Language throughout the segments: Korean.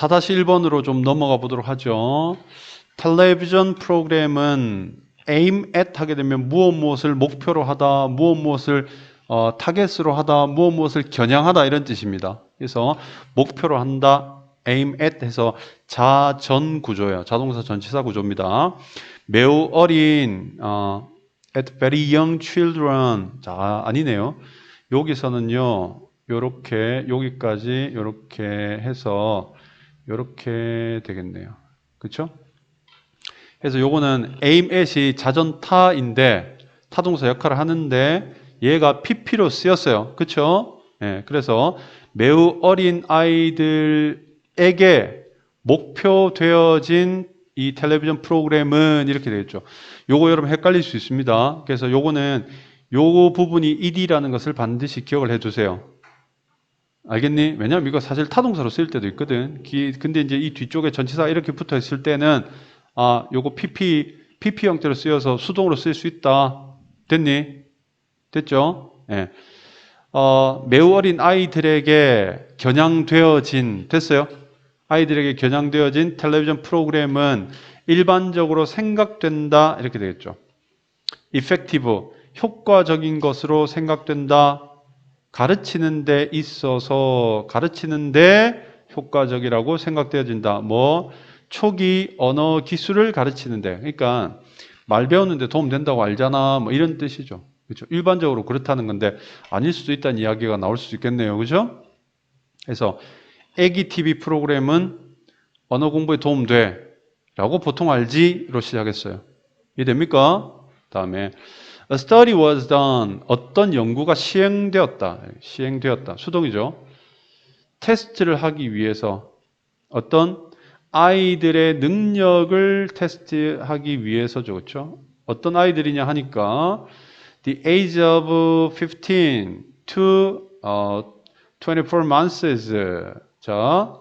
4-1번으로 좀 넘어가 보도록 하죠. 텔레비전 프로그램은 aim at 하게 되면 무엇 무엇을 목표로 하다, 무엇 무엇을 어, 타겟으로 하다, 무엇 무엇을 겨냥하다 이런 뜻입니다. 그래서 목표로 한다, aim at 해서 자전 구조예요. 자동사 전치사 구조입니다. 매우 어린 어, at very young children 자 아니네요. 여기서는요. 요렇게 여기까지 요렇게 해서 요렇게 되겠네요. 그렇죠? 그래서 요거는 aim at이 자전타인데 타동사 역할을 하는데 얘가 pp로 쓰였어요. 그렇죠? 예, 그래서 매우 어린 아이들에게 목표되어진 이 텔레비전 프로그램은 이렇게 되겠죠. 요거 여러분 헷갈릴 수 있습니다. 그래서 요거는 요 부분이 ed라는 것을 반드시 기억을 해 두세요. 알겠니? 왜냐면 이거 사실 타동사로 쓰일 때도 있거든. 기- 근데 이제 이 뒤쪽에 전치사 이렇게 붙어 있을 때는 아, 요거 PP PP 형태로 쓰여서 수동으로 쓸수 있다. 됐니? 됐죠? 예. 어, 매우 어린 아이들에게 겨냥되어진 됐어요? 아이들에게 겨냥되어진 텔레비전 프로그램은 일반적으로 생각된다 이렇게 되겠죠. effective 효과적인 것으로 생각된다. 가르치는 데 있어서 가르치는 데 효과적이라고 생각되어진다. 뭐 초기 언어 기술을 가르치는데 그러니까 말 배우는데 도움 된다고 알잖아. 뭐 이런 뜻이죠. 그렇죠? 일반적으로 그렇다는 건데 아닐 수도 있다는 이야기가 나올 수 있겠네요. 그죠? 그래서 애기 TV 프로그램은 언어 공부에 도움 돼. 라고 보통 알지로 시작했어요. 이해 됩니까? 다음에 A study was done. 어떤 연구가 시행되었다. 시행되었다. 수동이죠. 테스트를 하기 위해서 어떤 아이들의 능력을 테스트하기 위해서죠. 그렇죠? 어떤 아이들이냐 하니까 the age of 15 to 어, 24 months. 자,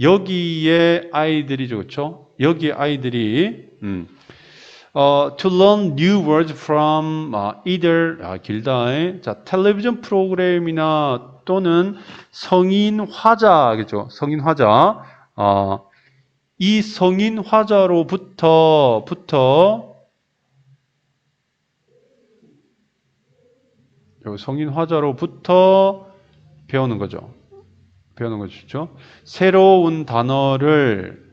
여기에 아이들이죠. 그렇죠? 여기 아이들이 음, 어, to learn new words from 아, either 아, 길다. 자, 텔레비전 프로그램이나 또는 성인 화자겠죠. 성인 화자. 어, 이 성인 화자로부터 부터 성인 화자로부터 배우는 거죠. 배우는 거죠. 새로운 단어를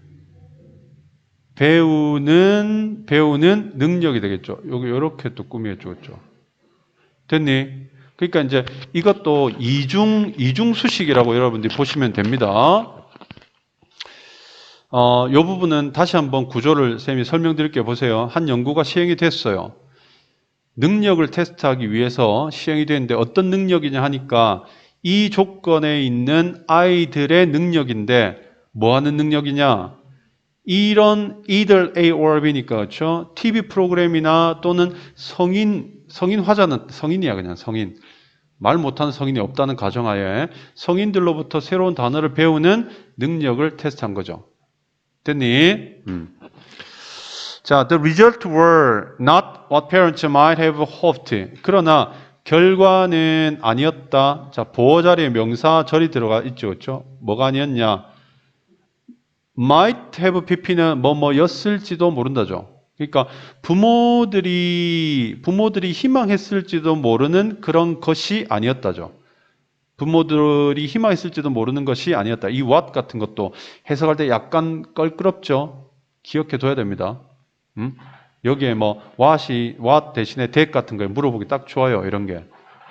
배우는 배우는 능력이 되겠죠. 여기 이렇게 또 꾸미어 주었죠. 됐니? 그러니까 이제 이것도 이중 이중 수식이라고 여러분들이 보시면 됩니다. 어, 이 부분은 다시 한번 구조를 쌤이 설명드릴게요. 보세요. 한 연구가 시행이 됐어요. 능력을 테스트하기 위해서 시행이 됐는데 어떤 능력이냐 하니까 이 조건에 있는 아이들의 능력인데 뭐 하는 능력이냐? 이런 either A or B니까 그렇죠? TV 프로그램이나 또는 성인 성인 화자는 성인이야 그냥 성인 말 못하는 성인이 없다는 가정하에 성인들로부터 새로운 단어를 배우는 능력을 테스트한 거죠. 됐니? 음. 자, the result were not what parents might have hoped. 그러나 결과는 아니었다. 자, 보호 자리에 명사 절이 들어가 있죠, 그렇죠? 뭐가 아니었냐? Might have pp는 뭐뭐였을지도 모른다죠. 그러니까 부모들이 부모들이 희망했을지도 모르는 그런 것이 아니었다죠. 부모들이 희망했을지도 모르는 것이 아니었다. 이 what 같은 것도 해석할 때 약간 껄끄럽죠. 기억해 둬야 됩니다. 음? 여기에 뭐 what이 what 대신에 that 같은 거에 물어보기 딱 좋아요. 이런 게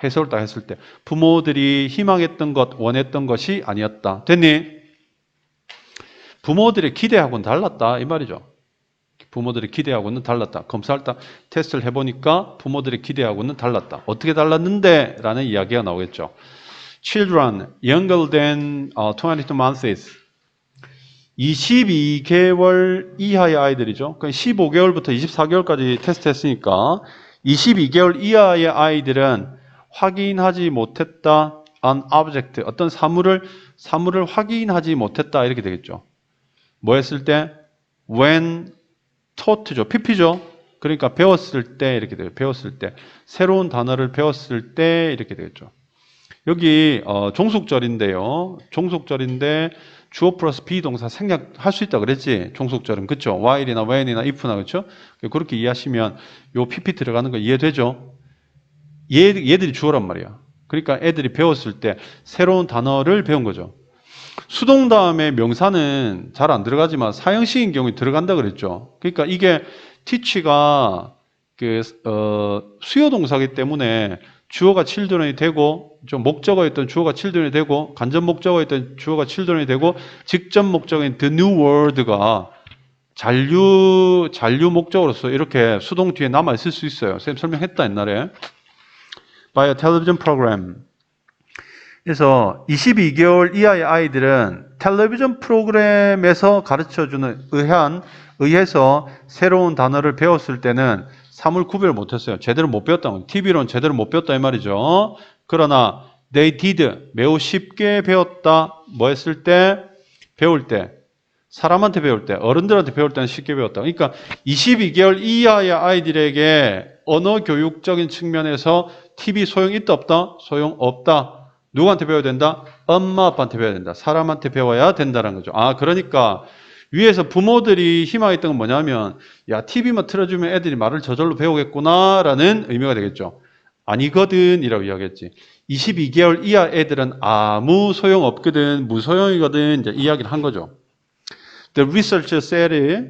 해석을 딱 했을 때 부모들이 희망했던 것, 원했던 것이 아니었다. 됐니? 부모들의 기대하고는 달랐다 이 말이죠. 부모들의 기대하고는 달랐다. 검사할 때 테스트를 해보니까 부모들의 기대하고는 달랐다. 어떻게 달랐는데? 라는 이야기가 나오겠죠. Children younger than uh, 22 months 22개월 이하의 아이들이죠. 그러니까 15개월부터 24개월까지 테스트했으니까 22개월 이하의 아이들은 확인하지 못했다. an object 어떤 사물을 사물을 확인하지 못했다 이렇게 되겠죠. 뭐 했을 때 when taught죠. pp죠. 그러니까 배웠을 때 이렇게 돼요. 배웠을 때 새로운 단어를 배웠을 때 이렇게 되겠죠. 여기 어, 종속절인데요. 종속절인데 주어 플러스 비동사 생략할 수 있다 그랬지 종속절은 그쵸 while이나 when이나 if나 그쵸 그렇게 이해하시면 요 pp 들어가는 거 이해되죠 얘, 얘들이 주어란 말이야 그러니까 애들이 배웠을 때 새로운 단어를 배운 거죠 수동 다음에 명사는 잘 안 들어가지만 사형식인 경우에 들어간다 그랬죠 그러니까 이게 teach가 그 어, 수요 동사기 때문에 주어가 children이 되고 좀 목적어였던 주어가 children이 되고 간접 목적어였던 주어가 children이 되고 직접 목적어인 the new world가 잔류 잔류 목적어로서 이렇게 수동 뒤에 남아 있을 수 있어요. 선생님 설명했다 옛날에. by a television program. 그래서 22개월 이하의 아이들은 텔레비전 프로그램에서 가르쳐 주는 의한 의해서 새로운 단어를 배웠을 때는 사물 구별 못했어요. 제대로 못 거예요. TV로는 제대로 못 배웠다 이 말이죠. 그러나 they did 매우 쉽게 배웠다. 뭐 했을 때? 배울 때. 사람한테 배울 때, 어른들한테 배울 때는 쉽게 배웠다. 그러니까 22개월 이하의 아이들에게 언어 교육적인 측면에서 TV 소용 있다 없다? 소용 없다. 누구한테 배워야 된다? 엄마 아빠한테 배워야 된다. 사람한테 배워야 된다는 거죠. 아, 그러니까 위에서 부모들이 희망했던 건 뭐냐면 야 TV만 틀어주면 애들이 말을 저절로 배우겠구나라는 의미가 되겠죠. 아니거든 이라고 이야기했지. 22개월 이하 애들은 아무 소용 없거든 무소용이거든 이제 이야기를 한 거죠. The researcher said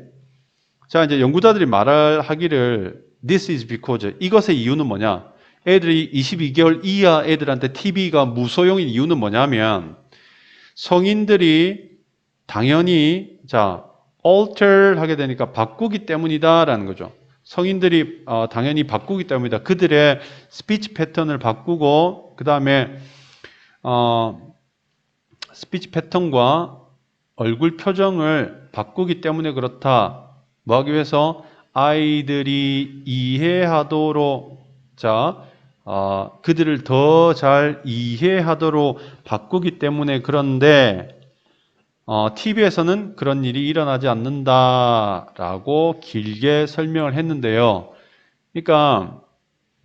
자 이제 연구자들이 말을 하기를 this is because 이것의 이유는 뭐냐? 애들이 22개월 이하 애들한테 TV가 무소용인 이유는 뭐냐면 성인들이 당연히 자 alter 하게 되니까 바꾸기 때문이다라는 거죠. 성인들이 어, 당연히 바꾸기 때문이다. 그들의 스피치 패턴을 바꾸고 그 다음에 어, 스피치 패턴과 얼굴 표정을 바꾸기 때문에 그렇다. 뭐 하기 위해서 아이들이 이해하도록 자 어, 그들을 더 잘 이해하도록 바꾸기 때문에 그런데 어, TV에서는 그런 일이 일어나지 않는다라고 길게 설명을 했는데요. 그러니까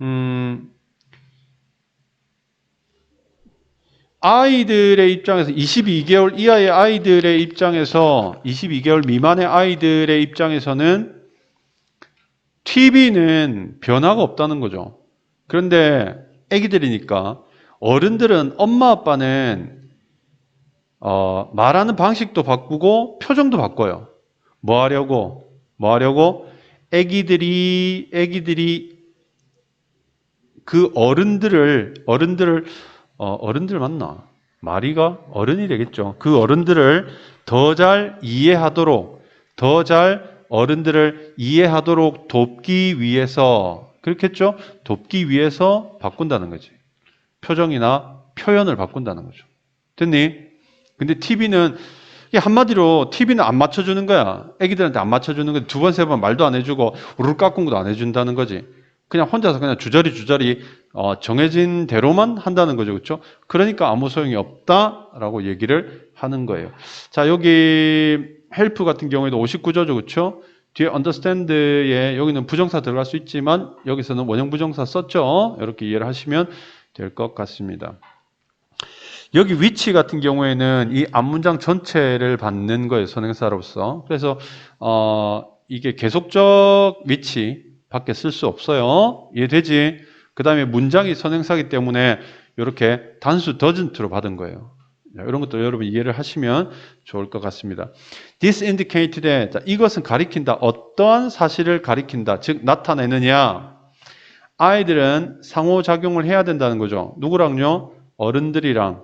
음, 아이들의 입장에서 22개월 이하의 아이들의 입장에서 22개월 미만의 아이들의 입장에서는 TV는 변화가 없다는 거죠. 그런데 아기들이니까 어른들은 엄마 아빠는 어, 말하는 방식도 바꾸고 표정도 바꿔요. 뭐 하려고? 뭐 하려고? 아기들이 아기들이 그 어른들을 어른들을 어, 어른들 맞나? 마리가 어른이 되겠죠. 그 어른들을 더 잘 이해하도록 더 잘 어른들을 이해하도록 돕기 위해서 그렇겠죠? 돕기 위해서 바꾼다는 거지. 표정이나 표현을 바꾼다는 거죠. 됐니? 근데 TV는 한마디로 TV는 안 맞춰주는 거야. 애기들한테 안 맞춰주는 거야. 두 번, 세 번 말도 안 해주고 우르르 깎은 것도 안 해준다는 거지. 그냥 혼자서 그냥 주저리 주저리 어, 정해진 대로만 한다는 거죠. 그렇죠? 그러니까 아무 소용이 없다라고 얘기를 하는 거예요. 자, 여기 헬프 같은 경우에도 59조죠. 그렇죠? 뒤에 understand에 여기는 부정사 들어갈 수 있지만 여기서는 원형 부정사 썼죠. 이렇게 이해를 하시면 될 것 같습니다. 여기 위치 같은 경우에는 이 앞문장 전체를 받는 거예요. 선행사로서. 그래서 어, 이게 계속적 위치 밖에 쓸 수 없어요. 이해되지? 그 다음에 문장이 선행사기 때문에 이렇게 단수 더즌트로 받은 거예요. 이런 것도 여러분 이해를 하시면 좋을 것 같습니다. This indicated that 자, 이것은 가리킨다. 어떠한 사실을 가리킨다. 즉 나타내느냐. 아이들은 상호작용을 해야 된다는 거죠. 누구랑요? 어른들이랑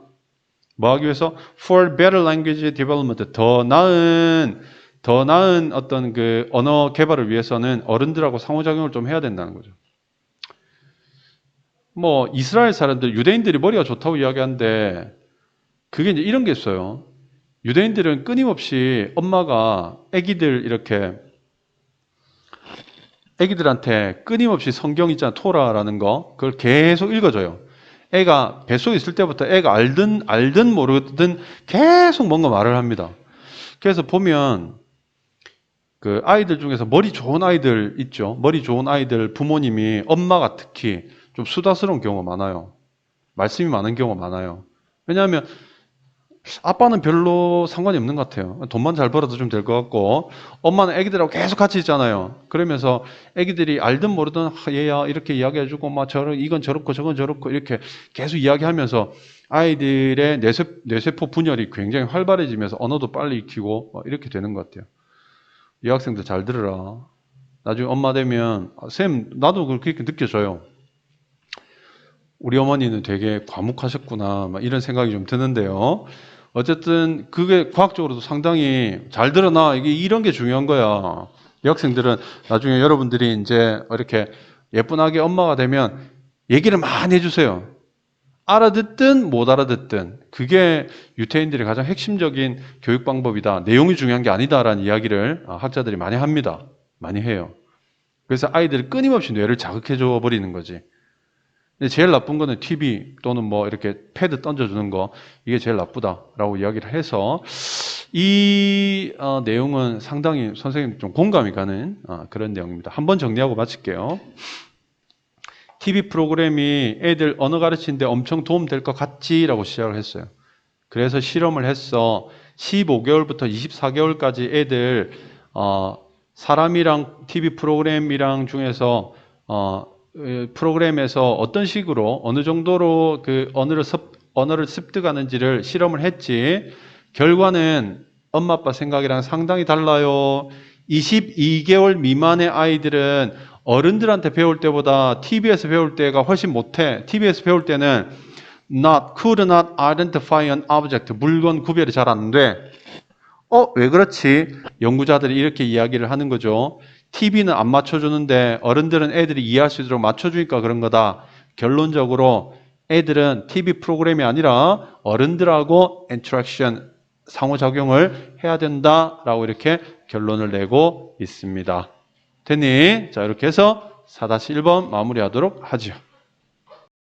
뭐 하기 위해서 for better language development 더 나은 더 나은 어떤 그 언어 개발을 위해서는 어른들하고 상호작용을 좀 해야 된다는 거죠. 뭐 이스라엘 사람들 유대인들이 머리가 좋다고 이야기하는데 그게 이제 이런 게 있어요. 유대인들은 끊임없이 엄마가 아기들 이렇게 아기들한테 끊임없이 성경 있잖아 토라라는 거 그걸 계속 읽어줘요. 애가 뱃속에 있을 때부터 애가 알든 알든 모르든 계속 뭔가 말을 합니다. 그래서 보면 그 아이들 중에서 머리 좋은 아이들 있죠. 머리 좋은 아이들 부모님이 엄마가 특히 좀 수다스러운 경우가 많아요. 말씀이 많은 경우가 많아요. 왜냐하면 아빠는 별로 상관이 없는 것 같아요. 돈만 잘 벌어도 좀 될 것 같고, 엄마는 애기들하고 계속 같이 있잖아요. 그러면서 애기들이 알든 모르든 하, 얘야 이렇게 이야기해주고, 막 저런 이건 저렇고 저건 저렇고 이렇게 계속 이야기하면서 아이들의 뇌세, 뇌세포 분열이 굉장히 활발해지면서 언어도 빨리 익히고 막 이렇게 되는 것 같아요. 이 학생들 잘 들으라. 나중에 엄마 되면 아, 쌤 나도 그렇게 느껴져요. 우리 어머니는 되게 과묵하셨구나 막 이런 생각이 좀 드는데요. 어쨌든 그게 과학적으로도 상당히 잘 드러나 이게 이런 게 중요한 거야. 이 학생들은 나중에 여러분들이 이제 이렇게 예쁜하게 엄마가 되면 얘기를 많이 해주세요. 알아듣든 못 알아듣든 그게 유태인들의 가장 핵심적인 교육 방법이다. 내용이 중요한 게 아니다라는 이야기를 아, 학자들이 많이 합니다. 많이 해요. 그래서 아이들을 끊임없이 뇌를 자극해 줘 버리는 거지. 근데 제일 나쁜 거는 TV 또는 뭐 이렇게 패드 던져주는 거 이게 제일 나쁘다라고 이야기를 해서 이 어, 내용은 상당히 선생님 좀 공감이 가는 어, 그런 내용입니다. 한번 정리하고 마칠게요. TV 프로그램이 애들 언어 가르치는데 엄청 도움될 것 같지라고 시작을 했어요. 그래서 실험을 했어. 15개월부터 24개월까지 애들 어, 사람이랑 TV 프로그램이랑 중에서 어, 에, 프로그램에서 어떤 식으로 어느 정도로 그 언어를 습, 언어를 습득하는지를 실험을 했지. 결과는 엄마 아빠 생각이랑 상당히 달라요. 22개월 미만의 아이들은 어른들한테 배울 때보다 TV에서 배울 때가 훨씬 못해. TV에서 배울 때는 not, could not identify an object. 물건 구별이 잘 안 돼. 어, 왜 그렇지? 연구자들이 이렇게 이야기를 하는 거죠. TV는 안 맞춰주는데 어른들은 애들이 이해할 수 있도록 맞춰주니까 그런 거다. 결론적으로 애들은 TV 프로그램이 아니라 어른들하고 인터랙션, 상호작용을 해야 된다라고 이렇게 결론을 내고 있습니다. 됐니? 자, 이렇게 해서 4-1번 마무리하도록 하지요.